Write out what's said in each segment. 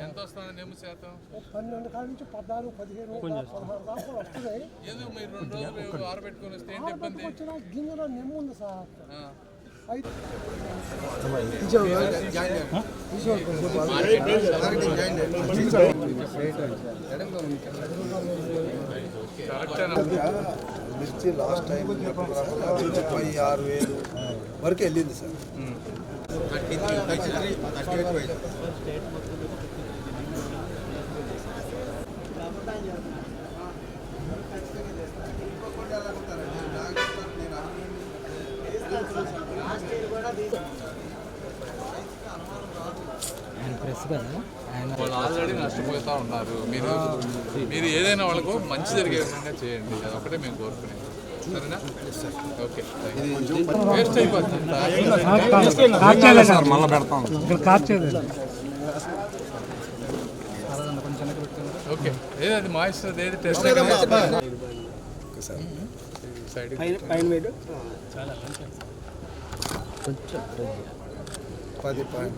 ఎంత వస్తుంది నెమ్ము శాతం పన్నెండు కాడ నుంచి పద్నాలుగు పదిహేను పదహారు దాకా కూడా వస్తున్నాయి ఎందుకు మీరు రెండు రోజులు ఆరబెట్టుకొని వస్తే ఏంటి ఇబ్బంది వచ్చిన గింజలో నెమ్ము ఉంది సార్ ఆ. మిర్చి లాస్ట్ టైం ముప్పై ఆరు వేలు వరకు వెళ్ళింది సార్. వాళ్ళు ఆల్రెడీ నష్టపోతా ఉన్నారు. మీరు మీరు ఏదైనా వాళ్ళకు మంచి జరిగే విధంగా చేయండి. అది ఒకటే మేము కోరుకునేది. సరేనా? ఓకే వేస్ట్ అయిపోతుంది. ఓకే ఏది అది మాయిశ్చర్ ఏది టెస్ట్ సైడ్ పది పాయింట్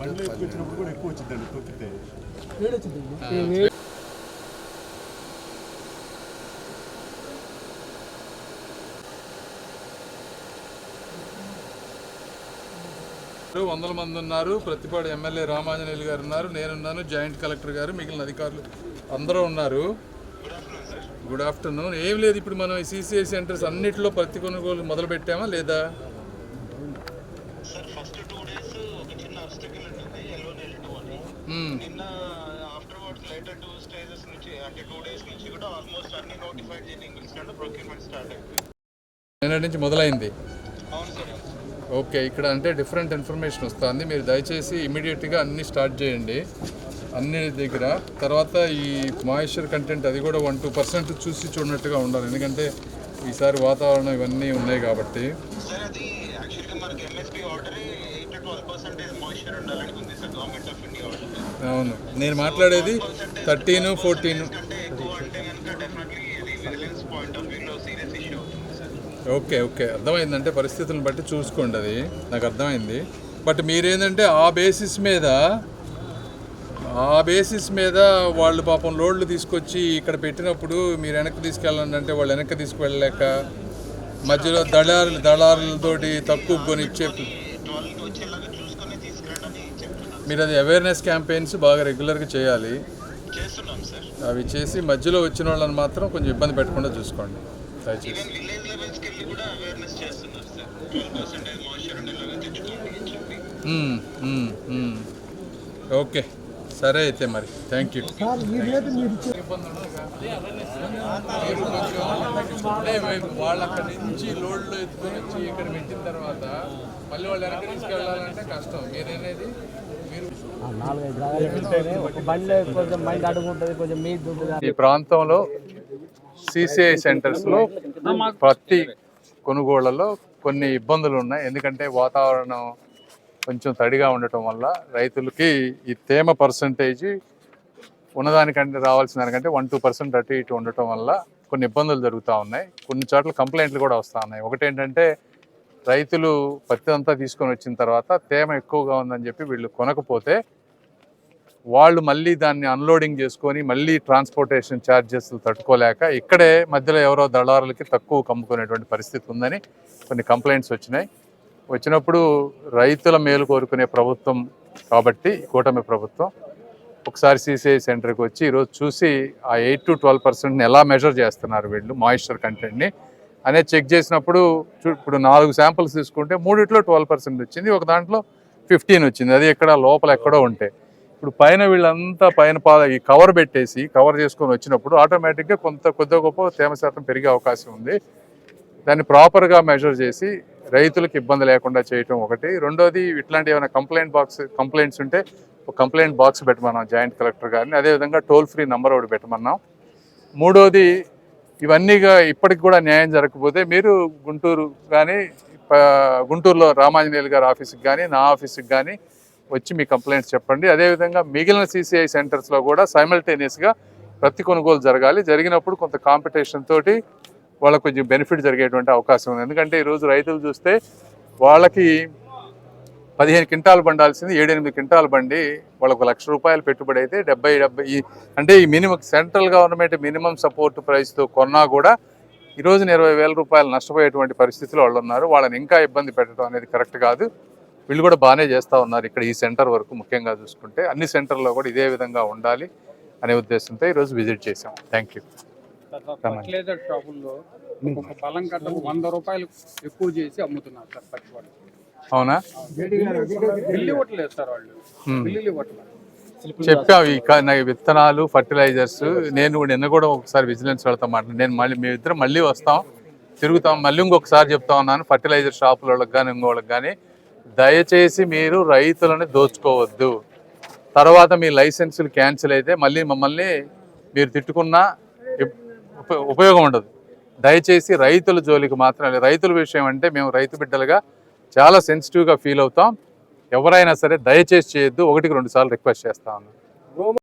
వందల మంది ఉన్నారు. ప్రతిపాడు ఎమ్మెల్యే రామాంజనేయులు గారు ఉన్నారు. నేనున్నాను. జాయింట్ కలెక్టర్ గారు మిగిలిన అధికారులు అందరూ ఉన్నారు. Good afternoon. ఏం లేదు ఇప్పుడు మనం సిసిఐ సెంటర్స్ అన్నిటిలో ప్రతి కొనుగోలు మొదలు పెట్టామా లేదా సార్ ఫస్ట్ టూ డేస్ ఒక చిన్న అబ్స్టకల్ ఉంటుంది ఎల్లో నెల్ టూ అని మ్మ్. నిన్న afterward later two stages నుంచి అంటే టూ డేస్ నుంచి కూడా ఆల్మోస్ట్ అన్ని నోటిఫైడ్ ప్రొక్యూర్మెంట్ స్టార్ట్ అయిపోయింది. నిన్నటి నుంచి మొదలైంది? అవును సార్ ఓకే ఇక్కడ అంటే డిఫరెంట్ ఇన్ఫర్మేషన్ వస్తుంది. మీరు దయచేసి ఇమీడియట్గా అన్ని స్టార్ట్ చేయండి. అన్ని దగ్గర. తర్వాత ఈ మాయిశ్చర్ కంటెంట్ అది కూడా వన్ టూ పర్సెంట్ చూసి చూడనట్టుగా ఉండాలి. ఎందుకంటే ఈసారి వాతావరణం ఇవన్నీ ఉన్నాయి కాబట్టి. సార్ అది యాక్చువల్గా మనకి ఎంఎస్పీ ఆర్డర్ అవును. నేను మాట్లాడేది థర్టీన్ ఫోర్టీన్. Okay okay. అర్థమైందంటే పరిస్థితులను బట్టి చూసుకోండి అది. నాకు అర్థమైంది. బట్ మీరేంటంటే ఆ బేసిస్ మీద ఆ బేసిస్ మీద వాళ్ళు పాపం లోడ్లు తీసుకొచ్చి ఇక్కడ పెట్టినప్పుడు మీరు వెనక్కి తీసుకెళ్ళండి అంటే వాళ్ళు వెనక్కి తీసుకువెళ్ళలేక మధ్యలో దళారులు దళారులతోటి తక్కువ కొనిచ్చే వచ్చేలాగా చూసుకొని తీసుకురండి అని చెప్తున్నాను మీరు అది అవేర్నెస్ క్యాంపెయిన్స్ బాగా రెగ్యులర్గా చేయాలి. చేస్తున్నాం సార్. అవి చేసి మధ్యలో వచ్చిన వాళ్ళని మాత్రం కొంచెం ఇబ్బంది పెట్టకుండా చూసుకోండి. దయచేసి. ఓకే. సరే అయితే మరి. Thank you. వాళ్ళు అక్కడి నుంచి లోడ్లో ఎత్తుకొని వచ్చి ఇక్కడ పెట్టిన తర్వాత మళ్ళీ వాళ్ళు వెనక్కి తీసుకెళ్ళాలంటే కష్టం. మీరేనేది ఈ ప్రాంతంలో సిసిఐ సెంటర్స్లో ప్రతి కొనుగోళ్ళలో కొన్ని ఇబ్బందులు ఉన్నాయి. ఎందుకంటే వాతావరణం కొంచెం తడిగా ఉండటం వల్ల రైతులకి ఈ తేమ పర్సంటేజ్ ఉన్నదానికంటే రావాల్సిన దానికంటే వన్ టూ పర్సెంట్ అటు ఇటు ఉండటం వల్ల కొన్ని ఇబ్బందులు జరుగుతూ ఉన్నాయి. కొన్ని చోట్ల కంప్లైంట్లు కూడా వస్తూ ఉన్నాయి. ఒకటేంటంటే రైతులు పత్తి అంతా తీసుకొని వచ్చిన తర్వాత తేమ ఎక్కువగా ఉందని చెప్పి వీళ్ళు కొనకపోతే వాళ్ళు మళ్ళీ దాన్ని అన్లోడింగ్ చేసుకొని మళ్ళీ ట్రాన్స్పోర్టేషన్ ఛార్జెస్ తట్టుకోలేక ఇక్కడే మధ్యలో ఎవరో దళారులకి తక్కువ కమ్ముకునేటువంటి పరిస్థితి ఉందని కొన్ని కంప్లైంట్స్ వచ్చినాయి. వచ్చినప్పుడు రైతుల మేలు కోరుకునే ప్రభుత్వం కాబట్టి కూటమి ప్రభుత్వం ఒకసారి సిసిఐ సెంటర్కి వచ్చి ఈరోజు చూసి ఆ ఎయిట్ టు ట్వెల్వ్ పర్సెంట్ని ఎలా మెజర్ చేస్తున్నారు వీళ్ళు మాయిశ్చర్ కంటెంట్ని అనేది చెక్ చేసినప్పుడు చూ- ఇప్పుడు నాలుగు శాంపిల్స్ తీసుకుంటే మూడిట్లో ట్వెల్వ్ పర్సెంట్ వచ్చింది ఒక దాంట్లో ఫిఫ్టీన్ వచ్చింది. అది ఎక్కడ లోపల ఎక్కడో ఉంటే. ఇప్పుడు పైన వీళ్ళంతా పైన పా ఈ కవర్ పెట్టేసి కవర్ చేసుకొని వచ్చినప్పుడు ఆటోమేటిక్గా కొంత కొద్ది గొప్ప తేమ శాతం పెరిగే అవకాశం ఉంది. దాన్ని ప్రాపర్గా మెజర్ చేసి రైతులకు ఇబ్బంది లేకుండా చేయటం ఒకటి. రెండోది ఇట్లాంటి ఏమైనా కంప్లైంట్ బాక్స్ కంప్లైంట్స్ ఉంటే ఒక కంప్లైంట్ బాక్స్ పెట్టమన్నాం జాయింట్ కలెక్టర్ గారిని. అదేవిధంగా టోల్ ఫ్రీ నెంబర్ ఒకటి పెట్టమన్నాం. మూడోది ఇవన్నీగా ఇప్పటికి కూడా న్యాయం జరగకపోతే మీరు గుంటూరు కానీ గుంటూరులో రామాంజనేయులు గారి ఆఫీస్కి కానీ నా ఆఫీస్కి కానీ వచ్చి మీ కంప్లైంట్స్ చెప్పండి. అదేవిధంగా మిగిలిన సిసిఐ సెంటర్స్లో కూడా సైమల్టేనియస్గా ప్రతి కొనుగోలు జరగాలి. జరిగినప్పుడు కొంత కాంపిటీషన్ తోటి వాళ్ళకు కొంచెం బెనిఫిట్ జరిగేటువంటి అవకాశం ఉంది. ఎందుకంటే ఈరోజు రైతులు చూస్తే వాళ్ళకి పదిహేను క్వింటాలు బండాల్సింది ఏడెనిమిది క్వింటాలు బండి వాళ్ళకు లక్ష రూపాయలు పెట్టుబడి అయితే డెబ్బై డెబ్బై అంటే ఈ minimum central government minimum support ప్రైస్తో కొన్నా కూడా ఈ రోజున ఇరవై వేల రూపాయలు నష్టపోయేటువంటి పరిస్థితిలో వాళ్ళు ఉన్నారు. వాళ్ళని ఇంకా ఇబ్బంది పెట్టడం అనేది కరెక్ట్ కాదు. వీళ్ళు కూడా బాగానే చేస్తూ ఉన్నారు ఇక్కడ ఈ సెంటర్ వరకు ముఖ్యంగా చూసుకుంటే. అన్ని సెంటర్లో కూడా ఇదే విధంగా ఉండాలి అనే ఉద్దేశంతో ఈరోజు విజిట్ చేసాం థ్యాంక్ యూ ఫర్టిలైజర్ షాపుల్లో ఒక పొలం కట్టకు వంద రూపాయలు ఎక్కువ చేసి అమ్ముతున్నారు సార్ పచ్చి అవునా? చెప్పావు ఈ విత్తనాలు ఫర్టిలైజర్స్ నేను కూడా నిన్న కూడా ఒకసారి విజిలెన్స్ వెళ్తాం మాట్లాడి నేను మళ్ళీ మీ ఇద్దరం మళ్ళీ వస్తాం తిరుగుతాం మళ్ళీ ఇంకొకసారి చెప్తా ఉన్నాను ఫర్టిలైజర్ షాపుల కానీ ఇంకోళ్ళకి కానీ దయచేసి మీరు రైతులను దోచుకోవద్దు. తర్వాత మీ లైసెన్సులు క్యాన్సిల్ అయితే మళ్ళీ మమ్మల్ని మీరు తిట్టుకున్నా ఉప- ఉప- ఉపయోగం ఉండదు. దయచేసి రైతుల జోలికి మాత్రం రైతుల విషయం అంటే మేము రైతు బిడ్డలుగా చాలా సెన్సిటివ్గా ఫీల్ అవుతాం. ఎవరైనా సరే దయచేసి చేయొద్దు. ఒకటికి రెండు సార్లు రిక్వెస్ట్ చేస్తా ఉన్నాను.